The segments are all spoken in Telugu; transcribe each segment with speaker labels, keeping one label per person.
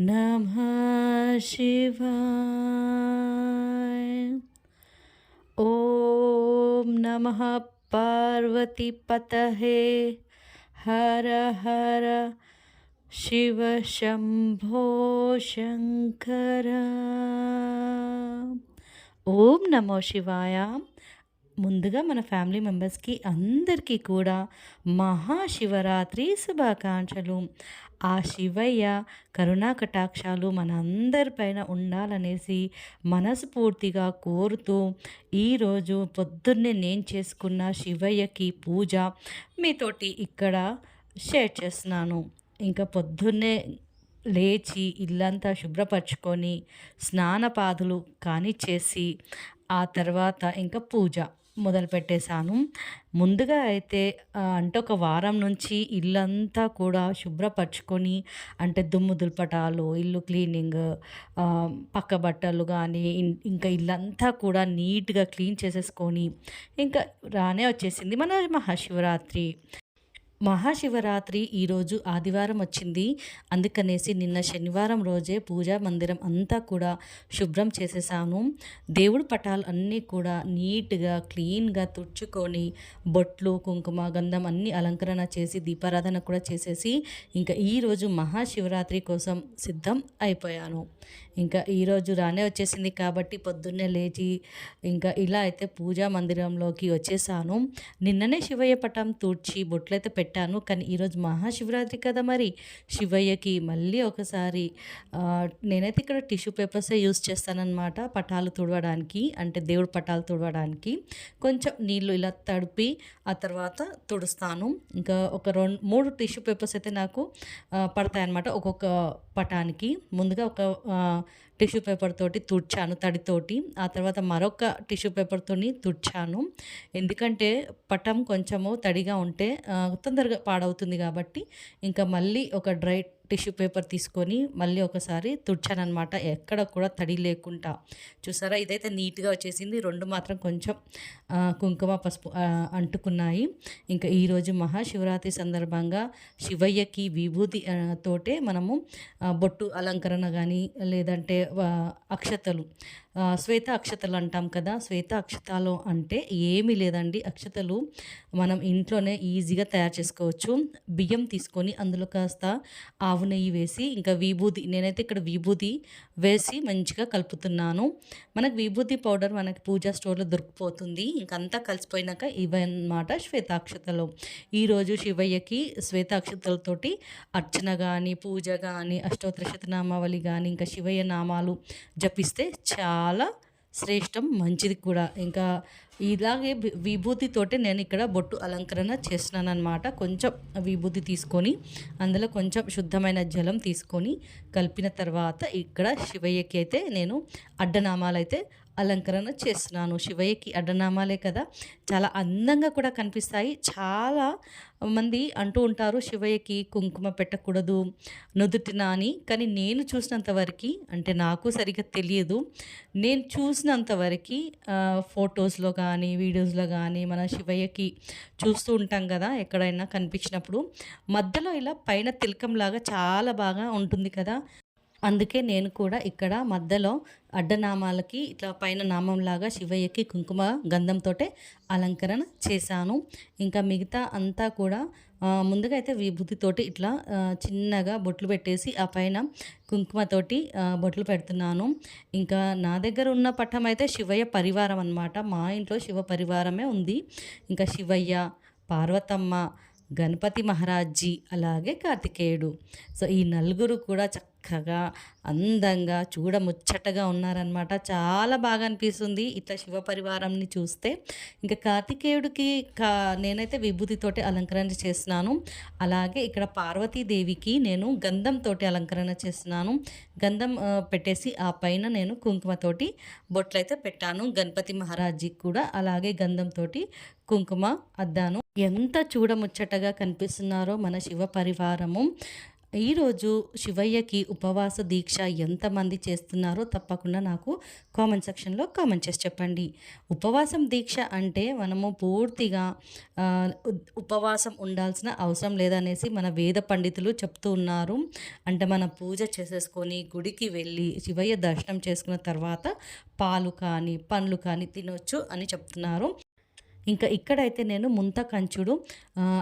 Speaker 1: नमः शिवाय। ओम नमः पार्वतीपतये हर हर शिव शंभो शंकर। ओम नमो शिवायाम्। ముందుగా మన ఫ్యామిలీ మెంబర్స్కి అందరికీ కూడా మహాశివరాత్రి శుభాకాంక్షలు. ఆ శివయ్య కరుణా కటాక్షాలు మన అందరిపైన ఉండాలనేసి మనస్ఫూర్తిగా కోరుతూ ఈరోజు పొద్దున్నే నేను చేసుకున్న శివయ్యకి పూజ మీతోటి ఇక్కడ షేర్ చేస్తున్నాను. ఇంకా పొద్దున్నే లేచి ఇల్లంతా శుభ్రపరచుకొని స్నానపాదులు కానిచ్చేసి ఆ తర్వాత ఇంకా పూజ. మొదలు పెట్టేశాను ముందుగా అయితే అంటే ఒక వారం నుంచి ఇల్లంతా కూడా శుభ్రపరచుకొని అంటే దుమ్ము దులపటాలు ఇల్లు క్లీనింగ్ పక్క బట్టలు కానీ ఇంకా ఇల్లంతా కూడా నీట్గా క్లీన్ చేసేసుకొని ఇంకా రానే వచ్చేసింది మన మహాశివరాత్రి. మహాశివరాత్రి ఈరోజు ఆదివారం వచ్చింది. అందుకనేసి నిన్న శనివారం రోజే పూజా మందిరం అంతా కూడా శుభ్రం చేసేసాను దేవుడు పటాలు అన్నీ కూడా నీట్గా క్లీన్గా తుడుచుకొని బొట్లు కుంకుమ గంధం అన్నీ అలంకరణ చేసి దీపారాధన కూడా చేసేసి ఇంకా ఈరోజు మహాశివరాత్రి కోసం సిద్ధం అయిపోయాను. ఇంకా ఈరోజు రానే వచ్చేసింది కాబట్టి పొద్దున్నే లేచి ఇంకా ఇలా అయితే పూజా మందిరంలోకి వచ్చేసాను. నిన్ననే శివయ్య పటం తూడ్చి బొట్లయితే పెట్టాను. కానీ ఈరోజు మహాశివరాత్రి కదా మరి. శివయ్యకి మళ్ళీ ఒకసారి నేనైతే ఇక్కడ టిష్యూ పేపర్సే యూస్ చేస్తానన్నమాట పటాలు తుడవడానికి. అంటే దేవుడు పటాలు తుడవడానికి. కొంచెం నీళ్ళు ఇలా తడిపి ఆ తర్వాత తుడుస్తాను. ఇంకా ఒక రెండు మూడు టిష్యూ పేపర్స్ అయితే నాకు పడతాయి అన్నమాట ఒక్కొక్క పటానికి. ముందుగా ఒక టిష్యూ పేపర్ తోటి తుడిచాను తడితోటి. ఆ తర్వాత మరొక టిష్యూ పేపర్తో తుడిచాను. ఎందుకంటే పటం కొంచెము తడిగా ఉంటే తొందరగా పాడవుతుంది కాబట్టి ఇంకా మళ్ళీ ఒక డ్రై టిష్యూ పేపర్ తీసుకొని మళ్ళీ ఒకసారి తుడిచానమాట ఎక్కడ కూడా తడి లేకుండా. చూసారా? ఇదైతే నీట్గా వచ్చేసింది. రెండు మాత్రం కొంచెం కుంకుమ పసుపు అంటుకున్నాయి. ఇంకా ఈరోజు మహాశివరాత్రి సందర్భంగా శివయ్యకి విభూతి తోటే మనము బొట్టు అలంకరణ కానీ లేదంటే అక్షతలు శ్వేత అక్షతలు అంటాం కదా శ్వేత అక్షతాలు అంటే ఏమీ లేదండి. అక్షతలు మనం ఇంట్లోనే ఈజీగా తయారు చేసుకోవచ్చు. బియ్యం తీసుకొని అందులో కాస్త ఆవు నెయ్యి వేసి ఇంకా విభూతి నేనైతే ఇక్కడ విభూతి వేసి మంచిగా కలుపుతున్నాను. మనకు విభూతి పౌడర్ మనకి పూజా స్టోర్లో దొరికిపోతుంది. ఇంకంతా కలిసిపోయినాక ఇవన్నమాట శ్వేతాక్షతలు. ఈరోజు శివయ్యకి శ్వేతాక్షతలతోటి అర్చన కానీ పూజ కానీ అష్టోత్తర శతనామావళి కానీ ఇంకా శివయ్య నామాలు జపిస్తే చాలా చాలా శ్రేష్టం మంచిది కూడా. ఇంకా ఇలాగే విభూతితోటి నేను ఇక్కడ బొట్టు అలంకరణ చేస్తున్నాను అనమాట కొంచెం విభూతి తీసుకొని అందులో కొంచెం శుద్ధమైన జలం తీసుకొని కలిపిన తర్వాత ఇక్కడ శివయ్యకి అయితే నేను అడ్డనామాలు అయితే అలంకరణ చేస్తున్నాను. శివయ్యకి అడ్డనామాలే కదా. చాలా అందంగా కూడా కనిపిస్తాయి. చాలా మంది అంటూ ఉంటారు శివయ్యకి కుంకుమ పెట్టకూడదు నుదుటిన అని కానీ నేను చూసినంత వరకు అంటే నాకు సరిగ్గా తెలియదు నేను చూసినంత వరకు ఫొటోస్లో కానీ వీడియోస్లో కానీ మన శివయ్యకి చూస్తూ ఉంటాం కదా ఎక్కడైనా కనిపించినప్పుడు. మధ్యలో ఇలా పైన తిలకంలాగా చాలా బాగా ఉంటుంది కదా. అందుకే నేను కూడా ఇక్కడ మధ్యలో అడ్డనామాలకి ఇట్లా పైన నామంలాగా శివయ్యకి కుంకుమ గంధంతో అలంకరణ చేశాను. ఇంకా మిగతా అంతా కూడా ముందుగా అయితే విభూతితోటి ఇట్లా చిన్నగా బొట్లు పెట్టేసి ఆ పైన కుంకుమతోటి బొట్లు పెడుతున్నాను. ఇంకా నా దగ్గర ఉన్న పట్టం అయితే శివయ్య పరివారం అనమాట మా ఇంట్లో శివ పరివారమే ఉంది. ఇంకా శివయ్య పార్వతమ్మ గణపతి మహారాజ్జీ అలాగే కార్తికేయుడు. సో ఈ నలుగురు కూడా చక్కగా అందంగా చూడముచ్చటగా ఉన్నారనమాట చాలా బాగా అనిపిస్తుంది ఇట్లా శివ పరివారంని చూస్తే. ఇంకా కార్తికేయుడికి కా నేనైతే విభూతితోటి అలంకరణ చేస్తున్నాను. అలాగే ఇక్కడ పార్వతీదేవికి నేను గంధంతోటి అలంకరణ చేస్తున్నాను. గంధం పెట్టేసి ఆ పైన నేను కుంకుమతోటి బొట్లయితే పెట్టాను. గణపతి మహారాజ్జీకి కూడా అలాగే గంధంతోటి కుంకుమ అద్దాను ఎంత చూడముచ్చటగా కనిపిస్తున్నారో మన శివ పరివారము. ఈరోజు శివయ్యకి ఉపవాస దీక్ష ఎంతమంది చేస్తున్నారో తప్పకుండా నాకు కామెంట్ సెక్షన్లో కామెంట్ చేసి చెప్పండి. ఉపవాసం దీక్ష అంటే మనము పూర్తిగా ఉపవాసం ఉండాల్సిన అవసరం లేదనేసి మన వేద పండితులు చెప్తూ ఉన్నారు. అంటే మన పూజ చేసేసుకొని గుడికి వెళ్ళి శివయ్య దర్శనం చేసుకున్న తర్వాత పాలు కానీ పండ్లు కానీ తినొచ్చు అని చెప్తున్నారు. ఇంకా ఇక్కడైతే నేను ముంత కంచుడు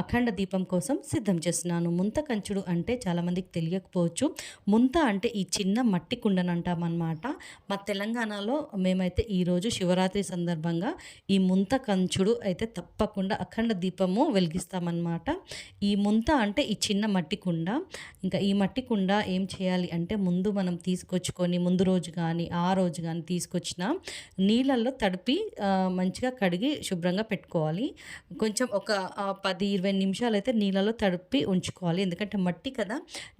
Speaker 1: అఖండ దీపం కోసం సిద్ధం చేస్తున్నాను. ముంత కంచుడు అంటే చాలామందికి తెలియకపోవచ్చు. ముంత అంటే ఈ చిన్న మట్టి కుండను అంటామన్నమాట మా తెలంగాణలో మేమైతే ఈరోజు శివరాత్రి సందర్భంగా ఈ ముంత కంచుడు అయితే తప్పకుండా అఖండ దీపము వెలిగిస్తామన్నమాట. ఈ ముంత అంటే ఈ చిన్న మట్టి కుండ. ఇంకా ఈ మట్టి కుండ ఏం చేయాలి అంటే ముందు మనం తీసుకొచ్చుకొని ముందు రోజు కానీ ఆ రోజు కానీ తీసుకొచ్చిన నీళ్ళల్లో తడిపి మంచిగా కడిగి శుభ్రంగా పెట్టుకోవాలి. కొంచెం ఒక పది ఇరవై నిమిషాలు అయితే నీళ్ళలో తడిపి ఉంచుకోవాలి. ఎందుకంటే మట్టి కదా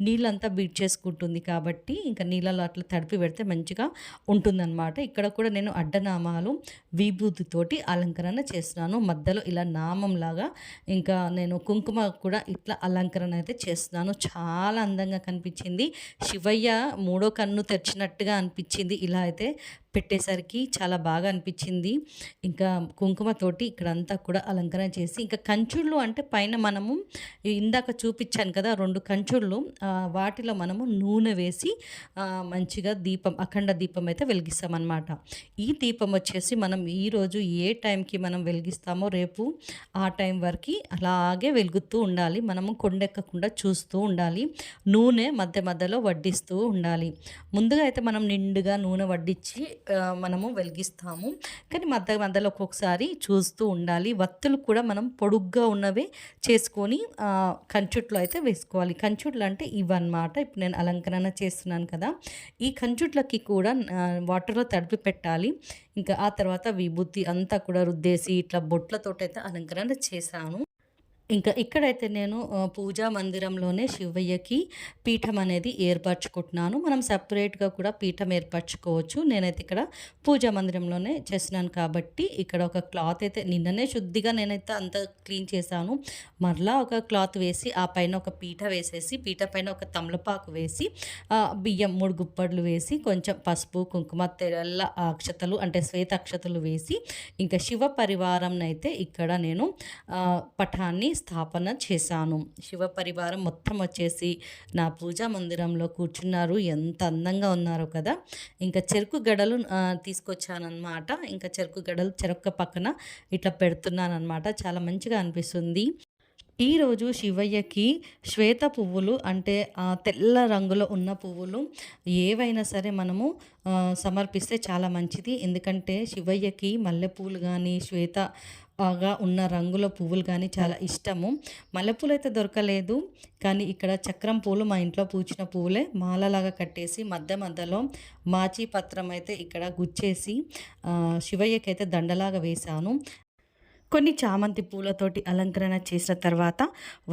Speaker 1: నీళ్ళంతా బీట్ చేసుకుంటుంది కాబట్టి ఇంకా నీళ్ళలో అట్లా తడిపి పెడితే మంచిగా ఉంటుందన్నమాట. ఇక్కడ కూడా నేను అడ్డనామాలు విభూతితోటి అలంకరణ చేస్తున్నాను. మధ్యలో ఇలా నామంలాగా ఇంకా నేను కుంకుమ కూడా ఇట్లా అలంకరణ అయితే చేస్తున్నాను. చాలా అందంగా కనిపించింది. శివయ్య మూడో కన్ను తెరిచినట్టుగా అనిపించింది. ఇలా అయితే పెట్టేసరికి చాలా బాగా అనిపించింది. ఇంకా కుంకుమతోటి ఇక్కడంతా కూడా అలంకరణ చేసి ఇంకా కంచుళ్ళు అంటే పైన మనము ఇందాక చూపించాను కదా రెండు కంచుళ్ళు వాటిలో మనము నూనె వేసి మంచిగా దీపం అఖండ దీపం అయితే వెలిగిస్తామన్నమాట. ఈ దీపం వచ్చేసి మనం ఈరోజు ఏ టైంకి మనం వెలిగిస్తామో రేపు ఆ టైం వరకు అలాగే వెలుగుతూ ఉండాలి. మనము కొండెక్కకుండా చూస్తూ ఉండాలి. నూనె మధ్య మధ్యలో వడ్డిస్తూ ఉండాలి. ముందుగా అయితే మనం నిండుగా నూనె వడ్డించి మనము వెలిగిస్తాము. కానీ మధ్య మధ్యలో ఒక్కొక్కసారి చూస్తూ ఉండాలి. వత్తులు కూడా మనం పొడుగ్గా ఉన్నవే చేసుకొని కంచుట్లో అయితే వేసుకోవాలి. కంచుట్లు అంటే ఇవన్నమాట. ఇప్పుడు నేను అలంకరణ చేస్తున్నాను కదా. ఈ కంచుట్లకి కూడా వాటర్లో తడిపి పెట్టాలి. ఇంకా ఆ తర్వాత విభూతి అంతా కూడా రుద్దేసి ఇట్లా బొట్లతోటైతే అయితే అలంకరణ చేశాను. ఇంకా ఇక్కడైతే నేను పూజా మందిరంలోనే శివయ్యకి పీఠం అనేది ఏర్పరచుకుంటున్నాను. మనం సపరేట్గా కూడా పీఠం ఏర్పరచుకోవచ్చు. నేనైతే ఇక్కడ పూజా మందిరంలోనే చేస్తున్నాను కాబట్టి ఇక్కడ ఒక క్లాత్ అయితే నిన్ననే శుద్ధిగా నేనైతే అంత క్లీన్ చేశాను. మరలా ఒక క్లాత్ వేసి ఆ పైన ఒక పీఠ వేసేసి పీఠ పైన ఒక తమలపాకు వేసి బియ్యం మూడు గుప్పట్లు వేసి కొంచెం పసుపు కుంకుమ తెల్ల అక్షతలు అంటే శ్వేత అక్షతలు వేసి ఇంకా శివ పరివారం అయితే ఇక్కడ నేను పఠాన్ని స్థాపన చేశాను. శివ పరివారం మొత్తం వచ్చేసి నా పూజా మందిరంలో కూర్చున్నారు. ఎంత అందంగా ఉన్నారో కదా. ఇంకా చెరుకు గడలు తీసుకొచ్చానమాట ఇంకా చెరుకు గడలు చెరొక్క పక్కన ఇట్లా పెడుతున్నాను అనమాట చాలా మంచిగా అనిపిస్తుంది. ఈరోజు శివయ్యకి శ్వేత పువ్వులు అంటే ఆ తెల్ల రంగులో ఉన్న పువ్వులు ఏవైనా సరే మనము సమర్పిస్తే చాలా మంచిది. ఎందుకంటే శివయ్యకి మల్లెపూలు కానీ శ్వేత గా ఉన్న రంగుల పువ్వులు కానీ చాలా ఇష్టము. మల్లెపూలు అయితే దొరకలేదు. కానీ ఇక్కడ చక్రం పూలు మా ఇంట్లో పూచిన పువ్వులే మాలలాగా కట్టేసి మధ్య మధ్యలో మాచి పత్రం అయితే ఇక్కడ గుచ్చేసి శివయ్యకి అయితే దండలాగా వేశాను. కొన్ని చామంతి పూలతోటి అలంకరణ చేసిన తర్వాత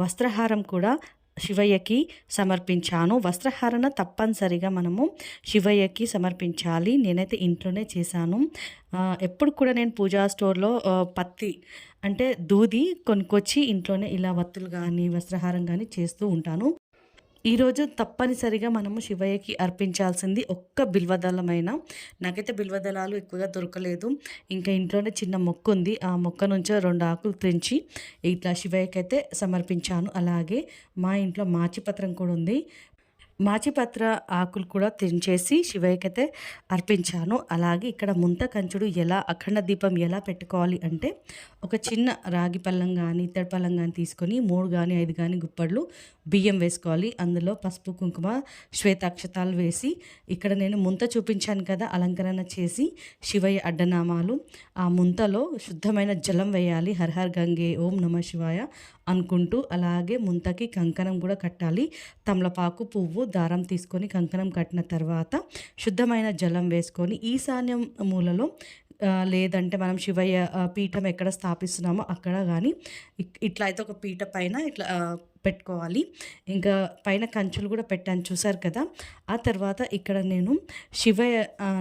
Speaker 1: వస్త్రహారం కూడా శివయ్యకి సమర్పించాను. వస్త్రహారణ తప్పనిసరిగా మనము శివయ్యకి సమర్పించాలి. నేనైతే ఇంట్లోనే చేశాను. ఎప్పుడు కూడా నేను పూజా స్టోర్లో పత్తి అంటే దూది కొనుక్కొచ్చి ఇంట్లోనే ఇలా వత్తులు కానీ వస్త్రహారం కానీ చేస్తూ ఉంటాను. ఈరోజు తప్పనిసరిగా మనము శివయ్యకి అర్పించాల్సింది ఒక్క బిల్వదళమైన. నాకైతే బిల్వదళాలు ఎక్కువగా దొరకలేదు. ఇంకా ఇంట్లోనే చిన్న మొక్క ఉంది ఆ మొక్క నుంచి రెండు ఆకులు తెంచి ఇట్లా శివయ్యకి అయితే సమర్పించాను. అలాగే మా ఇంట్లో మాచిపత్రం కూడా ఉంది. మాచిపత్ర ఆకులు కూడా తెంచేసి శివయ్యకైతే అర్పించాను. అలాగే ఇక్కడ ముంత కంచుడు ఎలా అఖండ దీపం ఎలా పెట్టుకోవాలి అంటే ఒక చిన్న రాగి పళ్ళం కానీ ఇత్తడి పళ్ళం కానీ తీసుకొని మూడు కానీ ఐదు కానీ గుప్పళ్ళు బియ్యం వేసుకోవాలి. అందులో పసుపు కుంకుమ శ్వేతాక్షతాలు వేసి ఇక్కడ నేను ముంత చూపించాను కదా అలంకరణ చేసి శివయ్య అడ్డనామాలు. ఆ ముంతలో శుద్ధమైన జలం వేయాలి. హర్హర్ గంగే ఓం నమ శివాయ. అనుకుంటూ అలాగే ముంతకి కంకణం కూడా కట్టాలి. తమలపాకు పువ్వు దారం తీసుకొని కంకణం కట్టిన తర్వాత శుద్ధమైన జలం వేసుకొని ఈశాన్యం మూలలో లేదంటే మనం శివయ్య పీఠం ఎక్కడ స్థాపిస్తున్నామో అక్కడ కానీ ఇట్లా అయితే ఒక పీఠ పైన ఇట్లా పెట్టుకోవాలి. ఇంకా పైన కంచులు కూడా పెట్టాను చూసారు కదా. ఆ తర్వాత ఇక్కడ నేను శివయ్య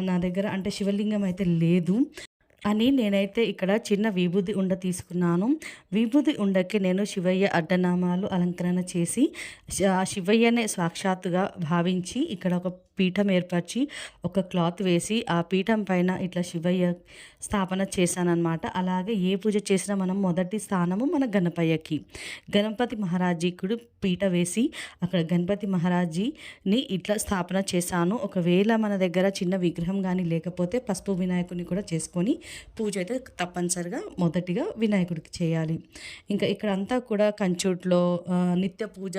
Speaker 1: నా దగ్గర అంటే శివలింగం అయితే లేదు. అని నేనైతే ఇక్కడ చిన్న విభూది ఉండ తీసుకున్నాను. విభూది ఉండకి నేను శివయ్య అడ్డనామాలు అలంకరణ చేసి ఆ శివయ్యనే సాక్షాత్తుగా భావించి ఇక్కడ ఒక పీఠం ఏర్పరిచి ఒక క్లాత్ వేసి ఆ పీఠం పైన ఇట్లా శివయ్య స్థాపన చేశానన్నమాట. అలాగే ఏ పూజ చేసినా మనం మొదటి స్థానము మన గణపయ్యకి. గణపతి మహారాజీకుడు పీట వేసి అక్కడ గణపతి మహారాజీని ఇట్లా స్థాపన చేశాను. ఒకవేళ మన దగ్గర చిన్న విగ్రహం కానీ లేకపోతే పసుపు వినాయకుడిని కూడా చేసుకొని పూజ అయితే తప్పనిసరిగా మొదటిగా వినాయకుడికి చేయాలి. ఇంకా ఇక్కడ అంతా కూడా కంచూట్లో నిత్య పూజ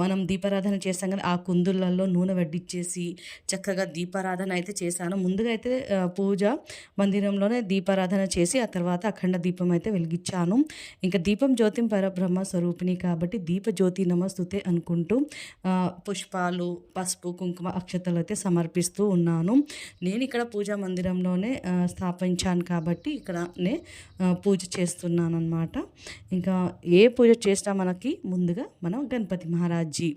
Speaker 1: మనం దీపారాధన చేస్తాం కానీ ఆ కుందులలో నూనె వడ్డించి చేసి చక్కగా దీపారాధన అయితే చేశాను. ముందుగా అయితే పూజ మందిరంలోనే దీపారాధన చేసి ఆ తర్వాత అఖండ దీపం అయితే వెలిగించాను. ఇంకా దీపం జ్యోతిం పరబ్రహ్మ స్వరూపిణి కాబట్టి దీప జ్యోతి నమస్తుతే అనుకుంటూ పుష్పాలు పసుపు కుంకుమ అక్షతలు అయితే సమర్పిస్తూ ఉన్నాను. నేను ఇక్కడ పూజా మందిరంలోనే స్థాపించాను కాబట్టి ఇక్కడనే పూజ చేస్తున్నాను అనమాట ఇంకా ఏ పూజ చేసినా మనకి ముందుగా మనం గణపతి మహారాజ్జీ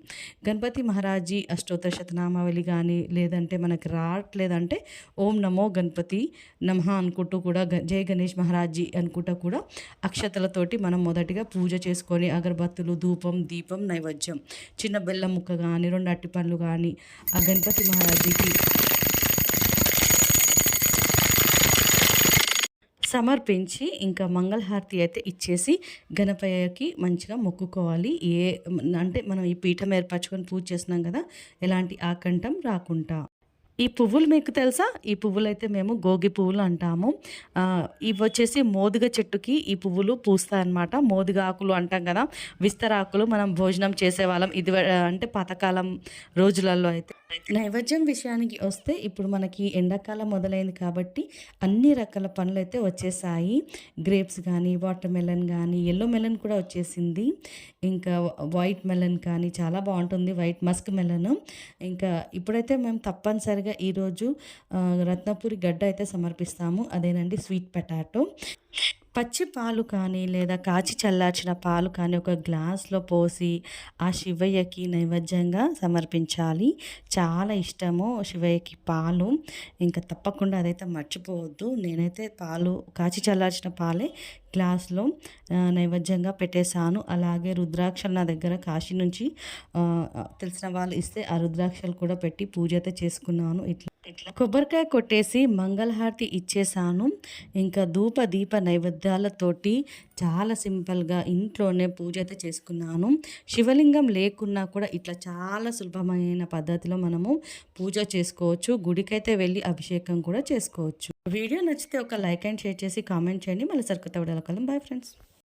Speaker 1: గణపతి మహారాజ్జీ అష్టోత్తర శతనామావళి కానీ లేదంటే మనకి రావట్లేదంటే ఓం నమో గణపతి నమః అనుకుంటూ కూడా గ- జై గణేష్ మహారాజ్జీ అనుకుంటూ కూడా అక్షతలతోటి మనం మొదటిగా పూజ చేసుకొని అగరబత్తులు ధూపం దీపం నైవేద్యం. చిన్న బెల్లం ముక్క కానీ రెండు అట్టి పండ్లు కానీ ఆ గణపతి మహారాజీకి సమర్పించి ఇంకా మంగళహారతి అయితే ఇచ్చేసి గణపయ్యకి మంచిగా మొక్కుకోవాలి. ఏ అంటే మనం ఈ పీఠం ఏర్పరచుకొని పూజ చేస్తున్నాం కదా ఎలాంటి ఆకంఠం రాకుండా. ఈ పువ్వులు మీకు తెలుసా? ఈ పువ్వులు అయితే మేము గోగి పువ్వులు అంటాము. ఇవి వచ్చేసి మోదుగ చెట్టుకి ఈ పువ్వులు పూస్తాయి అన్నమాట మోదుగ ఆకులు అంటాం కదా విస్తరాకులు మనం భోజనం చేసేవాళ్ళం. ఇది అంటే పాతకాలం రోజులలో అయితే. నైవేద్యం విషయానికి వస్తే ఇప్పుడు మనకి ఎండాకాలం మొదలైంది కాబట్టి అన్ని రకాల పండ్లు అయితే వచ్చేసాయి. గ్రేప్స్ కానీ వాటర్ మెలన్ కానీ ఎల్లో మెలన్ కూడా వచ్చేసింది. ఇంకా వైట్ మెలన్ కానీ చాలా బాగుంటుంది. వైట్ మస్క్ మెలన్ ఇంకా ఇప్పుడైతే మేము తప్పనిసరిగా ఈరోజు రత్నపూరి రత్నపురి గడ్డ అయితే సమర్పిస్తాము. అదేనండి స్వీట్ పొటాటో పచ్చి పాలు కానీ లేదా కాచి చల్లార్చిన పాలు కానీ ఒక గ్లాస్లో పోసి ఆ శివయ్యకి నైవేద్యంగా సమర్పించాలి. చాలా ఇష్టము శివయ్యకి పాలు. ఇంకా తప్పకుండా అదైతే మర్చిపోవద్దు. నేనైతే పాలు కాచి చల్లార్చిన పాలే గ్లాస్లో నైవేద్యంగా పెట్టేశాను. అలాగే రుద్రాక్షలు నా దగ్గర కాశీ నుంచి తెలిసిన వాళ్ళు ఇస్తే ఆ రుద్రాక్షలు కూడా పెట్టి పూజ అయితే చేసుకున్నాను. ఇట్లా కొబ్బరికాయ కొట్టేసి మంగళహారతి ఇచ్చేసాను. ఇంకా ధూప దీప నైవేద్యాలతోటి చాలా సింపుల్గా ఇంట్లోనే పూజ అయితే చేసుకున్నాను. శివలింగం లేకున్నా కూడా ఇట్లా చాలా సులభమైన పద్ధతిలో మనము పూజ చేసుకోవచ్చు. గుడికైతే వెళ్ళి అభిషేకం కూడా చేసుకోవచ్చు. వీడియో నచ్చితే ఒక లైక్ అండ్ షేర్ చేసి కామెంట్ చేయండి. మళ్ళీ సరికొత్త వీడియోలో కలం బాయ్ ఫ్రెండ్స్.